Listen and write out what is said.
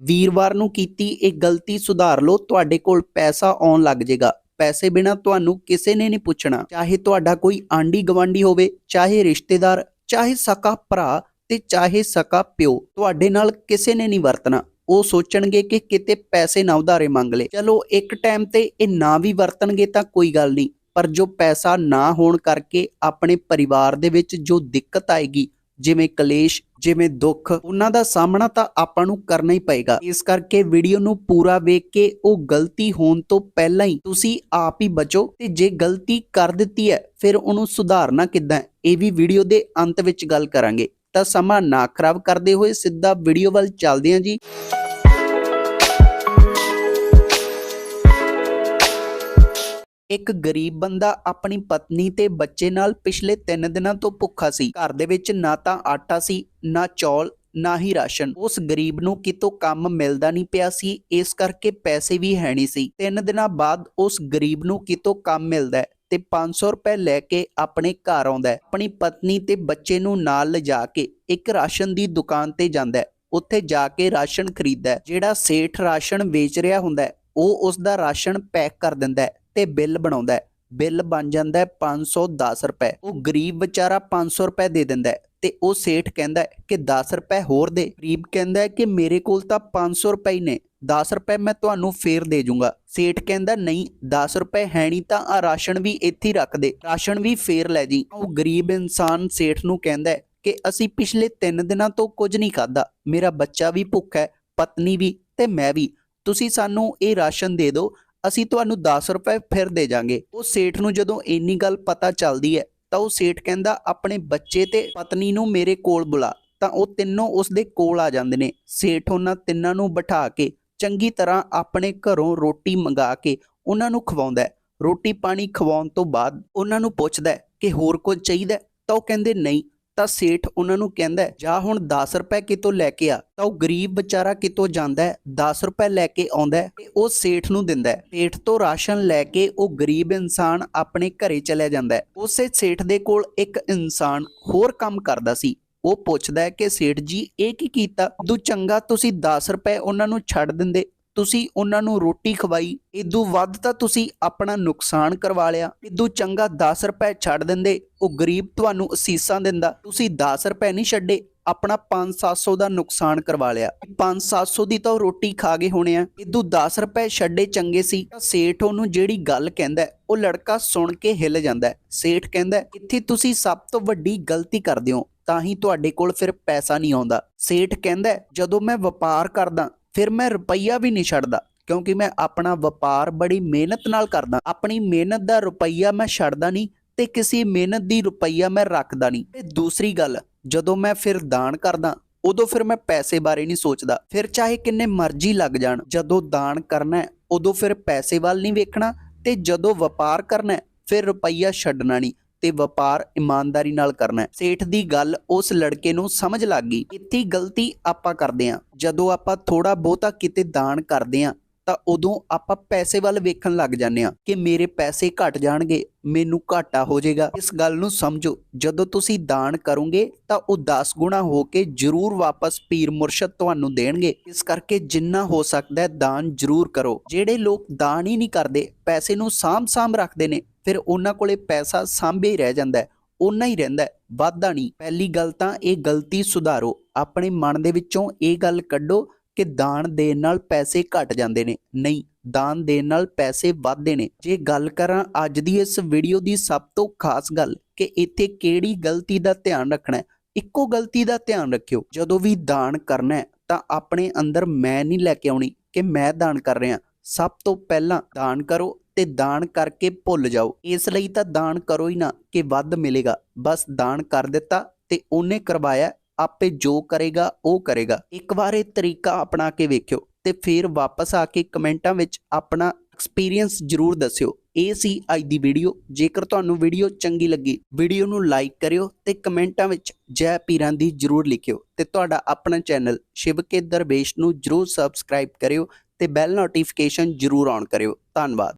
ਵੀਰਵਾਰ ਨੂੰ ਕੀਤੀ ਇਹ ਗਲਤੀ ਸੁਧਾਰ ਲਓ, ਤੁਹਾਡੇ ਕੋਲ ਪੈਸਾ ਆਉਣ ਲੱਗ ਜਾਏਗਾ ਪੈਸੇ ਬਿਨਾ ਤੁਹਾਨੂੰ ਕਿਸੇ ਨੇ ਨਹੀਂ ਪੁੱਛਣਾ। ਚਾਹੇ ਤੁਹਾਡਾ ਕੋਈ ਆਂਢੀ ਗਵਾਂਢੀ ਹੋਵੇ, ਚਾਹੇ ਰਿਸ਼ਤੇਦਾਰ, ਚਾਹੇ ਸਕਾ ਭਰਾ ਤੇ ਚਾਹੇ ਸਕਾ ਪਿਓ, ਤੁਹਾਡੇ ਨਾਲ ਕਿਸੇ ਨੇ ਨਹੀਂ ਵਰਤਣਾ। ਉਹ ਸੋਚਣਗੇ ਕਿ ਕਿਤੇ ਪੈਸੇ ਨਾ ਉਧਾਰੇ ਮੰਗ ਲਏ ਚਲੋ, ਇੱਕ ਟਾਈਮ ਤੇ ਇਹ ਨਾ ਵੀ ਵਰਤਣਗੇ ਤਾਂ ਕੋਈ ਗੱਲ ਨਹੀਂ, ਪਰ ਜੋ ਪੈਸਾ ਨਾ ਹੋਣ ਕਰਕੇ ਆਪਣੇ ਪਰਿਵਾਰ ਦੇ ਵਿੱਚ ਜੋ ਦਿੱਕਤ ਆਏਗੀ, ਜਿਵੇਂ ਕਲੇਸ਼ ਜਿਵੇਂ ਦੁੱਖ, ਉਹਨਾਂ ਦਾ ਸਾਹਮਣਾ ਤਾਂ ਆਪਾਂ ਨੂੰ ਕਰਨਾ ਹੀ ਪਏਗਾ। ਇਸ ਕਰਕੇ ਵੀਡੀਓ ਨੂੰ ਪੂਰਾ ਵੇਖ ਕੇ ਉਹ ਗਲਤੀ ਹੋਣ ਤੋਂ ਪਹਿਲਾਂ ਹੀ ਤੁਸੀਂ ਆਪ ਹੀ ਬਚੋ ਤੇ ਜੇ ਗਲਤੀ ਕਰ ਦਿੱਤੀ ਹੈ, ਫਿਰ ਉਹਨੂੰ ਸੁਧਾਰਨਾ ਕਿੱਦਾਂ ਇਹ ਵੀ ਵੀਡੀਓ ਦੇ ਅੰਤ ਵਿੱਚ ਗੱਲ ਕਰਾਂਗੇ। ਤਾਂ ਸਮਾਂ ਨਾ ਖਰਾਬ ਕਰਦੇ ਹੋਏ ਸਿੱਧਾ ਵੀਡੀਓ ਵੱਲ ਚੱਲਦੇ ਹਾਂ ਜੀ। ਇੱਕ ਗਰੀਬ ਬੰਦਾ ਆਪਣੀ ਪਤਨੀ ਤੇ ਬੱਚੇ ਨਾਲ ਪਿਛਲੇ 3 ਦਿਨਾਂ ਤੋਂ ਭੁੱਖਾ ਸੀ। ਘਰ ਦੇ ਵਿੱਚ ਨਾ ਤਾਂ ਆਟਾ ਸੀ, ਨਾ ਚੌਲ, ਨਾ ਹੀ ਰਾਸ਼ਨ। ਉਸ ਗਰੀਬ ਨੂੰ ਕਿਤੋਂ ਕੰਮ ਮਿਲਦਾ ਨਹੀਂ ਪਿਆ ਸੀ, ਇਸ ਕਰਕੇ ਪੈਸੇ ਵੀ ਹੈ ਨਹੀਂ ਸੀ। 3 ਦਿਨਾਂ ਬਾਅਦ ਉਸ ਗਰੀਬ ਨੂੰ ਕਿਤੋਂ ਕੰਮ ਮਿਲਦਾ ਹੈ ਤੇ 500 ਰੁਪਏ ਲੈ ਕੇ ਆਪਣੇ ਘਰ ਆਉਂਦਾ ਆਪਣੀ ਪਤਨੀ ਤੇ ਬੱਚੇ ਨੂੰ ਨਾਲ ਲਿਜਾ ਕੇ ਇੱਕ ਰਾਸ਼ਨ ਦੀ ਦੁਕਾਨ ਤੇ ਜਾਂਦਾ ਉੱਥੇ ਜਾ ਕੇ ਰਾਸ਼ਨ ਖਰੀਦਦਾ ਜਿਹੜਾ ਸੇਠ ਰਾਸ਼ਨ ਵੇਚ ਰਿਹਾ ਹੁੰਦਾ ਉਹ ਉਸ ਦਾ ਰਾਸ਼ਨ ਪੈਕ ਕਰ ਦਿੰਦਾ ਹੈ। ਤੇ ਬਿੱਲ ਬਣਾਉਂਦਾ ਹੈ। ਬਿੱਲ ਬਣ ਜਾਂਦਾ ਹੈ 510 ਰੁਪਏ। ਉਹ ਗਰੀਬ ਵਿਚਾਰਾ 500 ਰੁਪਏ ਦੇ ਦਿੰਦਾ ਹੈ ਤੇ ਉਹ ਸੇਠ ਕਹਿੰਦਾ ਹੈ ਕਿ 10 ਰੁਪਏ ਹੋਰ ਦੇ। ਗਰੀਬ ਕਹਿੰਦਾ ਹੈ ਕਿ ਮੇਰੇ ਕੋਲ ਤਾਂ 500 ਰੁਪਏ ਹੀ ਨੇ। 10 ਰੁਪਏ ਮੈਂ ਤੁਹਾਨੂੰ ਫੇਰ ਦੇ ਜੂੰਗਾ। ਸੇਠ ਕਹਿੰਦਾ, ਨਹੀਂ 10 ਰੁਪਏ ਹੈ ਨਹੀਂ ਤਾਂ ਆ ਰਾਸ਼ਨ ਵੀ ਇੱਥੇ ਰੱਖ ਦੇ। ਰਾਸ਼ਨ ਵੀ ਫੇਰ ਲੈ ਜੀ। ਉਹ ਗਰੀਬ ਇਨਸਾਨ ਸੇਠ ਨੂੰ ਕਹਿੰਦਾ ਹੈ ਕਿ ਅਸੀਂ ਪਿਛਲੇ 3 ਦਿਨਾਂ ਤੋਂ ਕੁਝ ਨਹੀਂ ਖਾਦਾ ਮੇਰਾ ਬੱਚਾ ਵੀ ਭੁੱਖਾ ਹੈ, ਪਤਨੀ ਵੀ ਤੇ ਮੈਂ ਵੀ। ਤੁਸੀਂ ਸਾਨੂੰ ਇਹ ਰਾਸ਼ਨ ਦੇ ਦਿਓ। ਅਸੀਂ ਤੁਹਾਨੂੰ 10 ਰੁਪਏ ਫਿਰ ਦੇ ਜਾਾਂਗੇ। ਉਹ ਸੇਠ ਨੂੰ ਜਦੋਂ ਇੰਨੀ ਗੱਲ ਪਤਾ ਚੱਲਦੀ ਹੈ, ਤਾਂ ਉਹ ਸੇਠ ਕਹਿੰਦਾ, ਆਪਣੇ ਬੱਚੇ ਤੇ ਪਤਨੀ ਨੂੰ ਮੇਰੇ ਕੋਲ ਬੁਲਾ। ਤਾਂ ਉਹ ਤਿੰਨੋਂ ਉਸ ਦੇ ਕੋਲ ਆ ਜਾਂਦੇ ਨੇ। ਸੇਠ ਉਹਨਾਂ ਤਿੰਨਾਂ ਨੂੰ ਬਿਠਾ ਕੇ ਚੰਗੀ ਤਰ੍ਹਾਂ ਆਪਣੇ ਘਰੋਂ ਰੋਟੀ ਮੰਗਾ ਕੇ ਉਹਨਾਂ ਨੂੰ ਖਵਾਉਂਦਾ ਹੈ। ਰੋਟੀ ਪਾਣੀ ਖਵਾਉਣ ਤੋਂ ਬਾਅਦ ਉਹਨਾਂ ਨੂੰ ਪੁੱਛਦਾ ਹੈ ਕਿ ਹੋਰ ਕੁਝ ਚਾਹੀਦਾ ਤਾਂ ਉਹ ਕਹਿੰਦੇ, ਨਹੀਂ ਤਾਂ ਸੇਠ ਉਹਨਾਂ ਨੂੰ ਕਹਿੰਦਾ ਹੈ, ਜਾ ਹੁਣ 10 ਰੁਪਏ ਕਿਤੋਂ ਲੈ ਕੇ ਆ? ਤਾਂ ਉਹ ਗਰੀਬ ਵਿਚਾਰਾ ਕਿਤੋਂ ਜਾਂਦਾ 10 ਰੁਪਏ ਲੈ ਕੇ ਆਉਂਦਾ ਤੇ ਉਹ ਸੇਠ ਨੂੰ ਦਿੰਦਾ ਸੇਠ ਤੋਂ ਰਾਸ਼ਨ ਲੈ ਕੇ ਉਹ ਗਰੀਬ ਇਨਸਾਨ ਆਪਣੇ ਘਰੇ ਚਲਿਆ ਜਾਂਦਾ ਉਸੇ ਸੇਠ ਦੇ ਕੋਲ ਇੱਕ ਇਨਸਾਨ ਹੋਰ ਕੰਮ ਕਰਦਾ ਸੀ। ਉਹ ਪੁੱਛਦਾ ਹੈ ਕਿ ਸੇਠ ਜੀ ਇਹ ਕੀ ਕੀਤਾ? ਤੂੰ ਚੰਗਾ ਤੁਸੀਂ 10 ਰੁਪਏ ਉਹਨਾਂ ਨੂੰ ਛੱਡ ਦਿੰਦੇ ਤੁਸੀਂ ਉਹਨਾਂ ਨੂੰ ਰੋਟੀ ਖਵਾਈ ਇਦੋਂ ਵੱਧ ਤਾਂ ਤੁਸੀਂ ਆਪਣਾ ਨੁਕਸਾਨ ਕਰਵਾ ਲਿਆ। ਇਦੋਂ ਚੰਗਾ 10 ਰੁਪਏ ਛੱਡ ਦਿੰਦੇ, ਉਹ ਗਰੀਬ ਤੁਹਾਨੂੰ ਅਸੀਸਾਂ ਦਿੰਦਾ। ਤੁਸੀਂ 10 ਰੁਪਏ ਨਹੀਂ ਛੱਡੇ, ਆਪਣਾ 5-700 ਦਾ ਨੁਕਸਾਨ ਕਰਵਾ ਲਿਆ। 5-700 ਦੀ ਤਾਂ ਉਹ ਰੋਟੀ ਖਾ ਗਏ ਹੋਣੇ ਆ। ਇਦੋਂ 10 ਰੁਪਏ ਛੱਡੇ ਚੰਗੇ ਸੀ, ਤਾਂ ਸੇਠ ਉਹਨੂੰ ਜਿਹੜੀ ਗੱਲ ਕਹਿੰਦਾ, ਉਹ ਲੜਕਾ ਸੁਣ ਕੇ ਹਿੱਲ ਜਾਂਦਾ। ਸੇਠ ਕਹਿੰਦਾ, ਇੱਥੇ ਤੁਸੀਂ ਸਭ ਤੋਂ ਵੱਡੀ ਗਲਤੀ ਕਰਦੇ ਹੋ, ਤਾਂ ਹੀ ਤੁਹਾਡੇ ਕੋਲ ਫਿਰ ਪੈਸਾ ਨਹੀਂ ਆਉਂਦਾ। ਸੇਠ ਕਹਿੰਦਾ, ਜਦੋਂ ਮੈਂ ਵਪਾਰ ਕਰਦਾ ਫਿਰ ਮੈਂ ਰੁਪਈਆ ਵੀ ਨਹੀਂ ਛੱਡਦਾ, ਕਿਉਂਕਿ ਮੈਂ ਆਪਣਾ ਵਪਾਰ ਬੜੀ ਮਿਹਨਤ ਨਾਲ ਕਰਦਾ। ਆਪਣੀ ਮਿਹਨਤ ਦਾ ਰੁਪਈਆ ਮੈਂ ਛੱਡਦਾ ਨਹੀਂ ਤੇ ਕਿਸੇ ਮਿਹਨਤ ਦੀ ਰੁਪਈਆ ਮੈਂ ਰੱਖਦਾ ਨਹੀਂ। ਤੇ ਦੂਸਰੀ ਗੱਲ, ਜਦੋਂ ਮੈਂ ਫਿਰ ਦਾਨ ਕਰਦਾ, ਉਦੋਂ ਫਿਰ ਮੈਂ ਪੈਸੇ ਬਾਰੇ ਨਹੀਂ ਸੋਚਦਾ। ਫਿਰ ਚਾਹੇ ਕਿੰਨੇ ਮਰਜ਼ੀ ਲੱਗ ਜਾਣ, ਜਦੋਂ ਦਾਨ ਕਰਨਾ, ਉਦੋਂ ਫਿਰ ਪੈਸੇ ਵੱਲ ਨਹੀਂ ਵੇਖਣਾ ਤੇ ਜਦੋਂ ਵਪਾਰ ਕਰਨਾ, ਫਿਰ ਰੁਪਈਆ ਛੱਡਣਾ ਨਹੀਂ। ਤੇ ਵਪਾਰ ਇਮਾਨਦਾਰੀ ਨਾਲ ਕਰਨਾ ਹੈ। ਸੇਠ ਦੀ ਗੱਲ ਉਸ ਲੜਕੇ ਨੂੰ ਸਮਝ ਲੱਗ ਗਈ। ਇੱਥੇ ਗਲਤੀ ਆਪਾਂ ਕਰਦੇ ਹਾਂ। ਜਦੋਂ ਆਪਾਂ ਥੋੜਾ ਬਹੁਤਾ ਕਿਤੇ ਦਾਨ ਕਰਦੇ ਹਾਂ ਤਾਂ ਉਦੋਂ ਆਪਾਂ ਪੈਸੇ ਵੱਲ ਵੇਖਣ ਲੱਗ ਜਾਂਦੇ ਹਾਂ ਕਿ ਮੇਰੇ ਪੈਸੇ ਘਟ ਜਾਣਗੇ, ਮੈਨੂੰ ਘਾਟਾ ਹੋ ਜਾਏਗਾ। ਇਸ ਗੱਲ ਨੂੰ ਸਮਝੋ, ਜਦੋਂ ਤੁਸੀਂ ਦਾਨ ਕਰੋਗੇ ਤਾਂ ਉਹ 10 ਗੁਣਾ ਹੋ ਕੇ ਜ਼ਰੂਰ ਵਾਪਸ ਪੀਰ ਮੁਰਸ਼ਦ ਤੁਹਾਨੂੰ ਦੇਣਗੇ। ਇਸ ਕਰਕੇ ਜਿੰਨਾ ਹੋ ਸਕਦਾ ਹੈ ਦਾਨ ਜ਼ਰੂਰ ਕਰੋ। ਜਿਹੜੇ ਲੋਕ ਦਾਨ ਹੀ ਨਹੀਂ ਕਰਦੇ, ਪੈਸੇ ਨੂੰ ਸਾਂਭ-ਸਾਂਭ ਰੱਖਦੇ ਨੇ, ਫਿਰ ਉਹਨਾਂ ਕੋਲੇ ਪੈਸਾ ਸਾਂਭੇ ਹੀ ਰਹਿ ਜਾਂਦਾ ਹੈ ਉਹਨਾਂ ਹੀ ਰਹਿੰਦਾ ਵਾਧਾ ਨਹੀਂ। ਪਹਿਲੀ ਗੱਲ ਤਾਂ ਇਹ ਗਲਤੀ ਸੁਧਾਰੋ। ਆਪਣੇ ਮਨ ਦੇ ਵਿੱਚੋਂ ਇਹ ਗੱਲ ਕੱਢੋ ਕਿ ਦਾਨ ਦੇਣ ਨਾਲ ਪੈਸੇ ਘਟ ਜਾਂਦੇ ਨੇ। ਨਹੀਂ, ਦਾਨ ਦੇਣ ਨਾਲ ਪੈਸੇ ਵੱਧਦੇ ਨੇ। ਜੇ ਗੱਲ ਕਰਾਂ ਅੱਜ ਦੀ ਇਸ ਵੀਡੀਓ ਦੀ ਸਭ ਤੋਂ ਖਾਸ ਗੱਲ ਕਿ ਇੱਥੇ ਕਿਹੜੀ ਗਲਤੀ ਦਾ ਧਿਆਨ ਰੱਖਣਾ ਹੈ, ਇੱਕੋ ਗਲਤੀ ਦਾ ਧਿਆਨ ਰੱਖਿਓ। ਜਦੋਂ ਵੀ ਦਾਨ ਕਰਨਾ ਹੈ, ਤਾਂ ਆਪਣੇ ਅੰਦਰ ਮੈਂ ਨਹੀਂ ਲੈ ਕੇ ਆਉਣੀ ਕਿ ਮੈਂ ਦਾਨ ਕਰ ਰਿਹਾ। ਸਭ ਤੋਂ ਪਹਿਲਾਂ ਦਾਨ ਕਰੋ ਤੇ ਦਾਨ ਕਰਕੇ ਭੁੱਲ ਜਾਓ। ਇਸ ਲਈ ਤਾਂ ਦਾਨ ਕਰੋ ਹੀ ਨਾ ਕਿ ਵੱਧ ਮਿਲੇਗਾ। ਬਸ ਦਾਨ ਕਰ ਦਿੱਤਾ ਤੇ ਉਹਨੇ ਕਰਵਾਇਆ ਆਪੇ ਜੋ ਕਰੇਗਾ, ਉਹ ਕਰੇਗਾ। ਇੱਕ ਵਾਰ ਇਹ ਤਰੀਕਾ ਅਪਣਾ ਕੇ ਵੇਖਿਓ ਤੇ ਫਿਰ ਵਾਪਸ ਆ ਕੇ ਕਮੈਂਟਾਂ ਵਿੱਚ ਆਪਣਾ ਐਕਸਪੀਰੀਅੰਸ ਜਰੂਰ ਦੱਸਿਓ। ਇਹ ਸੀ ਅੱਜ ਦੀ ਵੀਡੀਓ ਜੇਕਰ ਤੁਹਾਨੂੰ ਵੀਡੀਓ ਚੰਗੀ ਲੱਗੀ ਵੀਡੀਓ ਨੂੰ ਲਾਈਕ ਕਰਿਓ ਤੇ ਕਮੈਂਟਾਂ ਵਿੱਚ ਜੈ ਪੀਰਾਂ ਦੀ ਜਰੂਰ ਲਿਖਿਓ ਤੇ ਤੁਹਾਡਾ ਆਪਣਾ ਚੈਨਲ ਸ਼ਿਵ ਕੇ ਦਰਵੇਸ਼ ਨੂੰ ਜਰੂਰ ਸਬਸਕ੍ਰਾਈਬ ਕਰਿਓ ਤੇ ਬੈਲ ਨੋਟੀਫਿਕੇਸ਼ਨ ਜਰੂਰ ਔਨ ਕਰਿਓ। ਧੰਨਵਾਦ।